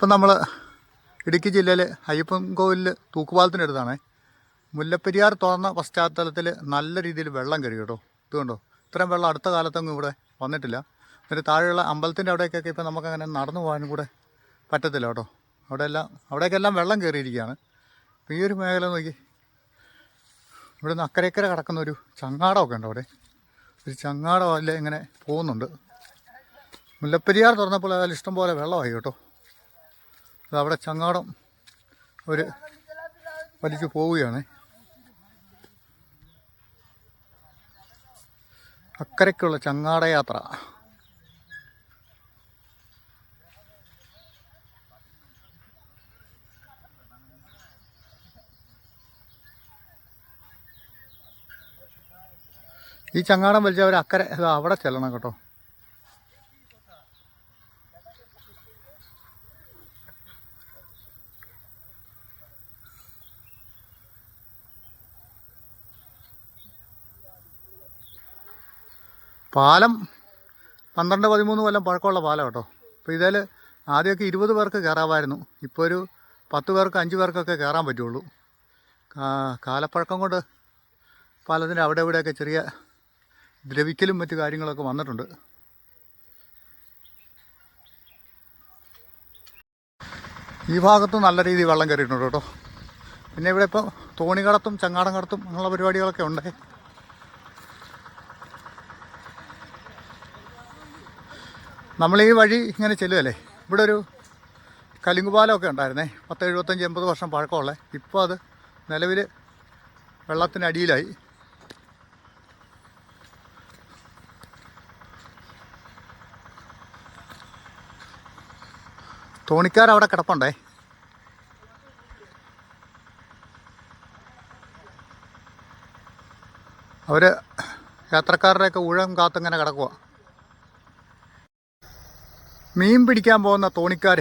ഇപ്പം നമ്മൾ ഇടുക്കി ജില്ലയിലെ അയ്യപ്പൻ കോവിലിൽ തൂക്കുപാലത്തിനടുത്താണ് മുല്ലപ്പെരിയാർ തുറന്ന പശ്ചാത്തലത്തിൽ നല്ല രീതിയിൽ വെള്ളം കയറി കേട്ടോ. ഇത് കണ്ടോ? ഇത്രയും വെള്ളം അടുത്ത കാലത്തൊന്നും ഇവിടെ വന്നിട്ടില്ല. എന്നിട്ട് താഴെയുള്ള അമ്പലത്തിന്റെ അവിടേക്കൊക്കെ ഇപ്പം നമുക്കങ്ങനെ നടന്നു പോകാനും കൂടെ പറ്റത്തില്ല കേട്ടോ. അവിടെയെല്ലാം അവിടേക്കെല്ലാം വെള്ളം കയറിയിരിക്കുകയാണ്. അപ്പോൾ ഈ ഒരു മേഖല നോക്കി. ഇവിടെ നിന്ന് അക്കരക്കര കിടക്കുന്ന ഒരു ചങ്ങാടമൊക്കെ ഉണ്ട് അവിടെ. ഒരു ചങ്ങാടം അല്ലേ ഇങ്ങനെ പോകുന്നുണ്ട്. മുല്ലപ്പെരിയാർ തുറന്നപ്പോൾ അതിൽ ഇഷ്ടം പോലെ വെള്ളമായി കേട്ടോ. അത് അവിടെ ചങ്ങാടം ഒരു വലിച്ചു പോവുകയാണ്. അക്കരയ്ക്കുള്ള ചങ്ങാടയാത്ര ഈ ചങ്ങാടം വലിച്ചവർ അക്കരെ അവിടെ ചെല്ലണം കേട്ടോ. പാലം പന്ത്രണ്ട് പതിമൂന്ന് കൊല്ലം പഴക്കമുള്ള പാലം കേട്ടോ. അപ്പോൾ ഇതിൽ ആദ്യമൊക്കെ ഇരുപത് പേർക്ക് കയറാമായിരുന്നു. ഇപ്പോൾ ഒരു പത്ത് പേർക്ക് അഞ്ച് പേർക്കൊക്കെ കയറാൻ പറ്റുള്ളൂ. കാലപ്പഴക്കം കൊണ്ട് പാലത്തിന്റെ അവിടെ ഇവിടെയൊക്കെ ചെറിയ ദ്രവിക്കലും മറ്റു കാര്യങ്ങളൊക്കെ വന്നിട്ടുണ്ട്. ഈ ഭാഗത്ത് നല്ല രീതിയിൽ വെള്ളം കയറിയിട്ടുണ്ട് കേട്ടോ. പിന്നെ ഇവിടെ ഇപ്പോൾ തോണികടത്തും ചങ്ങാടം കടത്തും അങ്ങനെയുള്ള പരിപാടികളൊക്കെ ഉണ്ട്. നമ്മൾ ഈ വഴി ഇങ്ങനെ ചെല്ലുകയല്ലേ ഇവിടെ ഒരു കലിങ്കുപാലമൊക്കെ ഉണ്ടായിരുന്നേ. പത്ത് എഴുപത്തഞ്ച് എൺപത് വർഷം പഴക്കമുള്ള. ഇപ്പോൾ അത് നിലവിൽ വെള്ളത്തിനടിയിലായി തോണിക്കാർ അവിടെ കിടപ്പുണ്ടേ? അവർ യാത്രക്കാരുടെയൊക്കെ ഊഴം കാത്തിങ്ങനെ കിടക്കുക മീൻ പിടിക്കാൻ പോകുന്ന തോണിക്കാർ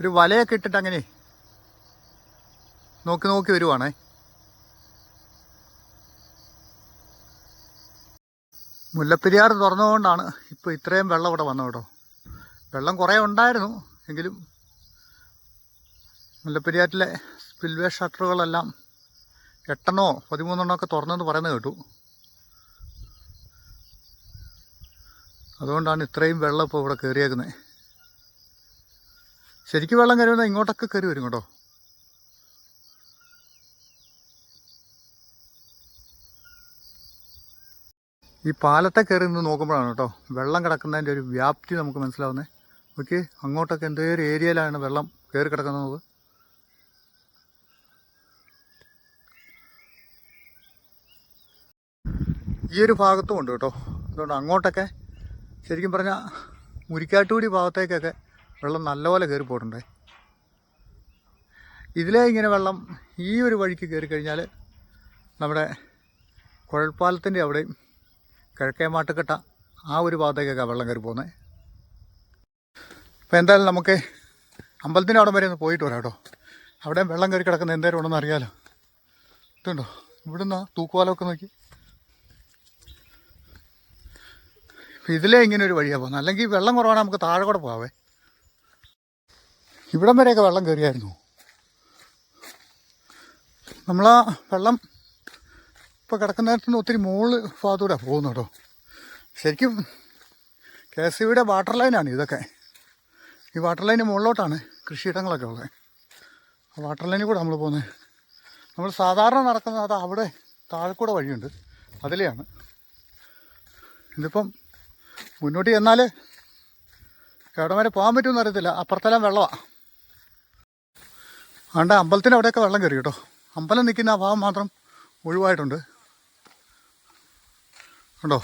ഒരു വലയൊക്കെ ഇട്ടിട്ട് അങ്ങനെ നോക്കി നോക്കി വരുവാണേ. മുല്ലപ്പെരിയാർ തുറന്നുകൊണ്ടാണ് ഇപ്പോൾ ഇത്രയും വെള്ളം ഇവിടെ വന്നത് കേട്ടോ. വെള്ളം കുറേ ഉണ്ടായിരുന്നു എങ്കിലും മുല്ലപ്പെരിയാറ്റിലെ സ്പിൽവേ ഷട്ടറുകളെല്ലാം എട്ടെണ്ണോ പതിമൂന്നെണ്ണോ ഒക്കെ തുറന്നെന്ന് പറയുന്നത് കേട്ടു. അതുകൊണ്ടാണ് ഇത്രയും വെള്ളം ഇപ്പോൾ ഇവിടെ കയറിയേക്കുന്നത് ശരിക്കും വെള്ളം കയറുന്നത് ഇങ്ങോട്ടൊക്കെ കയറി വരും കേട്ടോ. ഈ പാലത്തെ കയറി നിന്ന് നോക്കുമ്പോഴാണ് കേട്ടോ വെള്ളം കിടക്കുന്നതിന്റെ ഒരു വ്യാപ്തി നമുക്ക് മനസ്സിലാവുന്നത് ഓക്കെ അങ്ങോട്ടൊക്കെ എന്തേലും ഏരിയയിലാണ് വെള്ളം കയറി കിടക്കുന്നത്. ഈ ഒരു ഭാഗത്തും ഉണ്ട് കേട്ടോ. അതുകൊണ്ട് അങ്ങോട്ടൊക്കെ ശരിക്കും പറഞ്ഞാൽ മുരിക്കാട്ടുകൂടി ഭാഗത്തേക്കൊക്കെ വെള്ളം നല്ലപോലെ കയറി പോയിട്ടുണ്ടേ. ഇതിലേ ഇങ്ങനെ വെള്ളം ഈ ഒരു വഴിക്ക് കയറി കഴിഞ്ഞാൽ നമ്മുടെ കുഴൽപ്പാലത്തിന്റെ അവിടെയും കിഴക്കേ മാട്ടുകെട്ട ആ ഒരു ഭാഗത്തേക്കൊക്കെ വെള്ളം കയറി പോകുന്നത് അപ്പോൾ എന്തായാലും നമുക്ക് അമ്പലത്തിന്റെ അവിടെ വരെ ഒന്ന് പോയിട്ട് വരാം കേട്ടോ. അവിടെ വെള്ളം കയറി കിടക്കുന്ന എന്തേലും ഉണ്ടെന്ന് അറിയാലോ. ഇതുണ്ടോ? ഇവിടുന്ന് തൂക്കുപാലമൊക്കെ നോക്കി. ഇതിലേ ഇങ്ങനെ ഒരു വഴിയാണ് പോകുന്നത്. അല്ലെങ്കിൽ വെള്ളം കുറവാണ് നമുക്ക് താഴെ കൂടെ പോകാവേ ഇവിടം വരെയൊക്കെ വെള്ളം കയറിയായിരുന്നു. നമ്മളാ വെള്ളം ഇപ്പോൾ കിടക്കുന്നതിന് ഒത്തിരി മുകളിൽ ഭാഗത്തൂടെ പോകുന്നു കേട്ടോ. ശരിക്കും കെ എസ് സിയുടെ വാട്ടർ ലൈനാണ് ഇതൊക്കെ. ഈ വാട്ടർ ലൈന് മുകളിലോട്ടാണ് കൃഷിയിടങ്ങളൊക്കെ ഉള്ളത്. ആ വാട്ടർ ലൈനിൽ കൂടെ നമ്മൾ പോകുന്നത്. നമ്മൾ സാധാരണ നടക്കുന്നത് അത് അവിടെ താഴെക്കൂടെ കൂടെ വഴിയുണ്ട്. അതിലെയാണ്. ഇതിപ്പം മുന്നോട്ട് ചെന്നാൽ എവിടെ വരെ പോകാൻ പറ്റുമെന്ന് അറിയത്തില്ല. അപ്പുറത്തെല്ലാം വെള്ളമാണ് അതുകൊണ്ട് അമ്പലത്തിന്റെ അവിടെയൊക്കെ വെള്ളം കയറി കേട്ടോ. അമ്പലം നിൽക്കുന്ന ആ ഭാഗം മാത്രം ഒഴിവായിട്ടുണ്ട്. കണ്ടോ?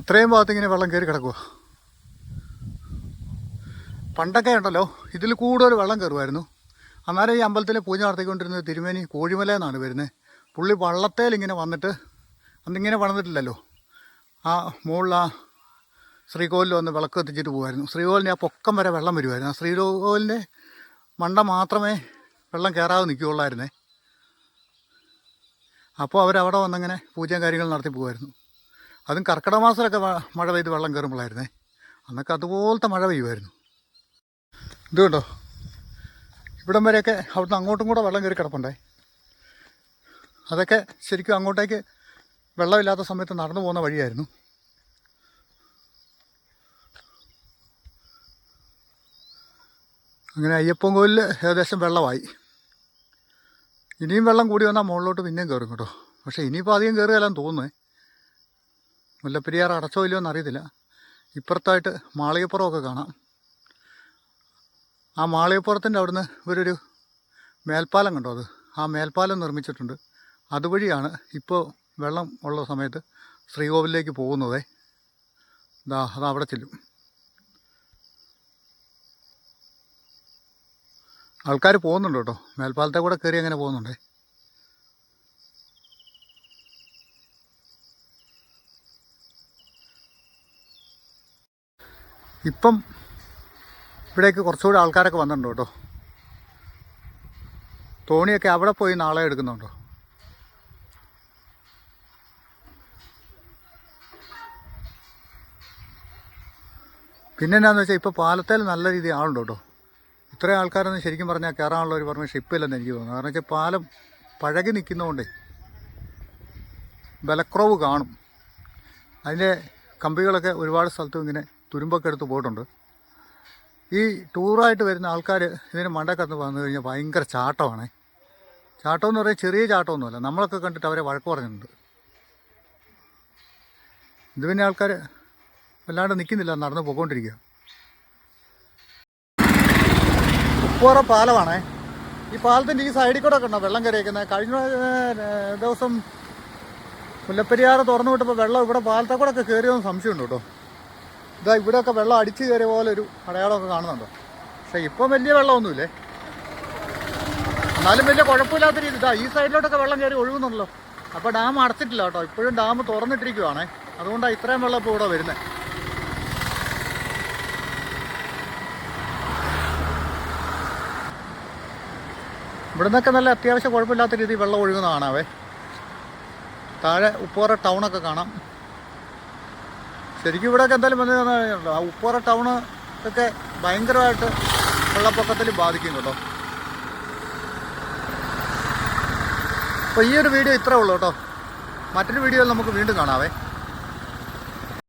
അത്രയും ഭാഗത്ത് ഇങ്ങനെ വെള്ളം കയറി കിടക്കുക പണ്ടൊക്കെ ഉണ്ടല്ലോ ഇതിൽ കൂടുതൽ വെള്ളം കയറുമായിരുന്നു. അന്നേരം ഈ അമ്പലത്തിൽ പൂജ നടത്തിക്കൊണ്ടിരുന്നത് തിരുമേനി കോഴിമല എന്നാണ് വരുന്നത്. പുള്ളി വള്ളത്തേൽ ഇങ്ങനെ വന്നിട്ട് അന്നിങ്ങനെ വളർന്നിട്ടില്ലല്ലോ. ആ മുകളിൽ ആ ശ്രീകോവിലിൽ വന്ന് വിളക്ക് കത്തിച്ചിട്ട് പോകുമായിരുന്നു ശ്രീകോവിലിന് ആ പൊക്കം വരെ വെള്ളം വരുമായിരുന്നു ആ ശ്രീകോവിലിന്റെ മണ്ട മാത്രമേ വെള്ളം കയറാതെ നിൽക്കുകയുള്ളായിരുന്നേ. അപ്പോൾ അവരവിടെ വന്നങ്ങനെ പൂജയും കാര്യങ്ങളും നടത്തി പോകുമായിരുന്നു അതും കർക്കിടക മാസത്തിലൊക്കെ മഴ പെയ്ത് വെള്ളം കയറുമ്പോഴായിരുന്നേ. അന്നൊക്കെ അതുപോലത്തെ മഴ പെയ്യുമായിരുന്നു. ഇത് കണ്ടോ? ഇവിടം വരെയൊക്കെ അവിടുന്ന് അങ്ങോട്ടും കൂടെ വെള്ളം കയറി കിടപ്പുണ്ടേ അതൊക്കെ ശരിക്കും അങ്ങോട്ടേക്ക് വെള്ളമില്ലാത്ത സമയത്ത് നടന്നു പോകുന്ന വഴിയായിരുന്നു. അങ്ങനെ അയ്യപ്പൻ കോവിലിൽ ഏകദേശം വെള്ളമായി. ഇനിയും വെള്ളം കൂടി വന്നാൽ മുകളിലോട്ട് പിന്നെയും കയറും കേട്ടോ. പക്ഷേ ഇനിയിപ്പോൾ അധികം കയറുകയല്ലാന്ന് തോന്നുന്നേ. മുല്ലപ്പെരിയാർ അടച്ചോ ഇല്ലയോ എന്നറിയത്തില്ല. ഇപ്പുറത്തായിട്ട് മാളികപ്പുറമൊക്കെ കാണാം. ആ മാളികപ്പുറത്തിന്റെ അവിടുന്ന് ഇവരൊരു മേൽപ്പാലം കണ്ടോ അത്? ആ മേൽപ്പാലം നിർമ്മിച്ചിട്ടുണ്ട്. അതുവഴിയാണ് ഇപ്പോൾ വെള്ളം ഉള്ള സമയത്ത് ശ്രീകോവിലേക്ക് പോകുന്നതേ. ദാ അത് അവിടെ ചെല്ലും. ആൾക്കാർ പോകുന്നുണ്ട് കേട്ടോ. മേൽപ്പാലത്തെ കൂടെ കയറി അങ്ങനെ പോകുന്നുണ്ടേ. ഇപ്പം ഇവിടേക്ക് കുറച്ചുകൂടി ആൾക്കാരൊക്കെ വന്നിട്ടുണ്ട് കേട്ടോ. തോണിയൊക്കെ അവിടെ പോയി നാളെ എടുക്കുന്നുണ്ടോ? പിന്നെ എന്നാന്ന് വെച്ചാൽ ഇപ്പോൾ പാലത്തേൽ നല്ല രീതിയിൽ ആളുണ്ട് കേട്ടോ. ഇത്രയും ആൾക്കാരൊന്നും ശരിക്കും പറഞ്ഞാൽ കയറാനുള്ള ഒരു പെർമിഷൻ ഇപ്പോൾ ഇല്ലെന്ന് എനിക്ക് തോന്നുന്നു. കാരണം വെച്ചാൽ പാലം പഴകി നിൽക്കുന്നതുകൊണ്ടേ ബലക്കുറവ് കാണും. അതിന്റെ കമ്പികളൊക്കെ ഒരുപാട് സ്ഥലത്തും ഇങ്ങനെ തുരുമ്പൊക്കെ എടുത്ത് പോയിട്ടുണ്ട്. ഈ ടൂറായിട്ട് വരുന്ന ആൾക്കാർ ഇതിന് മണ്ടക്കത്ത് വന്നു കഴിഞ്ഞാൽ ഭയങ്കര ചാട്ടമാണ്. ചാട്ടം എന്ന് പറയുന്നത് ചെറിയ ചാട്ടമൊന്നുമല്ല. നമ്മളൊക്കെ കണ്ടിട്ട് അവരെ വഴക്ക് പറഞ്ഞിട്ടുണ്ട്. ഇത് പിന്നെ ആൾക്കാർ വല്ലാണ്ട് നിൽക്കുന്നില്ല നടന്ന് പോയിക്കൊണ്ടിരിക്കുക. ഉപ്പുറ പാലമാണേ. ഈ പാലത്തിന്റെ ഈ സൈഡിൽ കൂടെ ഒക്കെ ഉണ്ടോ വെള്ളം കയറിയേക്കുന്നത് കഴിഞ്ഞ ദിവസം മുല്ലപ്പെരിയാറ് തുറന്നു വിട്ടപ്പോൾ വെള്ളം ഇവിടെ പാലത്തെ കൂടെ ഒക്കെ കയറിയെന്ന് സംശയമുണ്ട് കേട്ടോ. ഇതാ ഇവിടെയൊക്കെ വെള്ളം അടിച്ചു കയറിയ പോലെ ഒരു അടയാളമൊക്കെ കാണുന്നുണ്ടോ? പക്ഷേ ഇപ്പം വലിയ വെള്ളമൊന്നുമില്ലേ? എന്നാലും വലിയ കുഴപ്പമില്ലാത്ത രീതി. ഇതാ ഈ സൈഡിലോട്ടൊക്കെ വെള്ളം കയറി ഒഴുകുന്നുണ്ടല്ലോ. അപ്പോൾ ഡാം അടച്ചിട്ടില്ല കേട്ടോ. ഇപ്പോഴും ഡാം തുറന്നിട്ടിരിക്കുവാണേ. അതുകൊണ്ടാണ് ഇത്രയും വെള്ളം ഇപ്പോൾ ഇവിടെ വരുന്നത് ഇവിടെ നിന്നൊക്കെ നല്ല അത്യാവശ്യം കുഴപ്പമില്ലാത്ത രീതിയിൽ വെള്ളം ഒഴുകുന്ന കാണാവേ. താഴെ ഉപ്പോറ ടൗണൊക്കെ കാണാം. ശരിക്കും ഇവിടെയൊക്കെ എന്തായാലും വന്നു ആ ഉപ്പോറ ടൗണ് ഒക്കെ ഭയങ്കരമായിട്ട് വെള്ളപ്പൊക്കത്തിൽ ബാധിക്കും കേട്ടോ. അപ്പോൾ ഈ ഒരു വീഡിയോ ഇത്രേ ഉള്ളൂ കേട്ടോ. മറ്റൊരു വീഡിയോയിൽ നമുക്ക് വീണ്ടും കാണാവേ.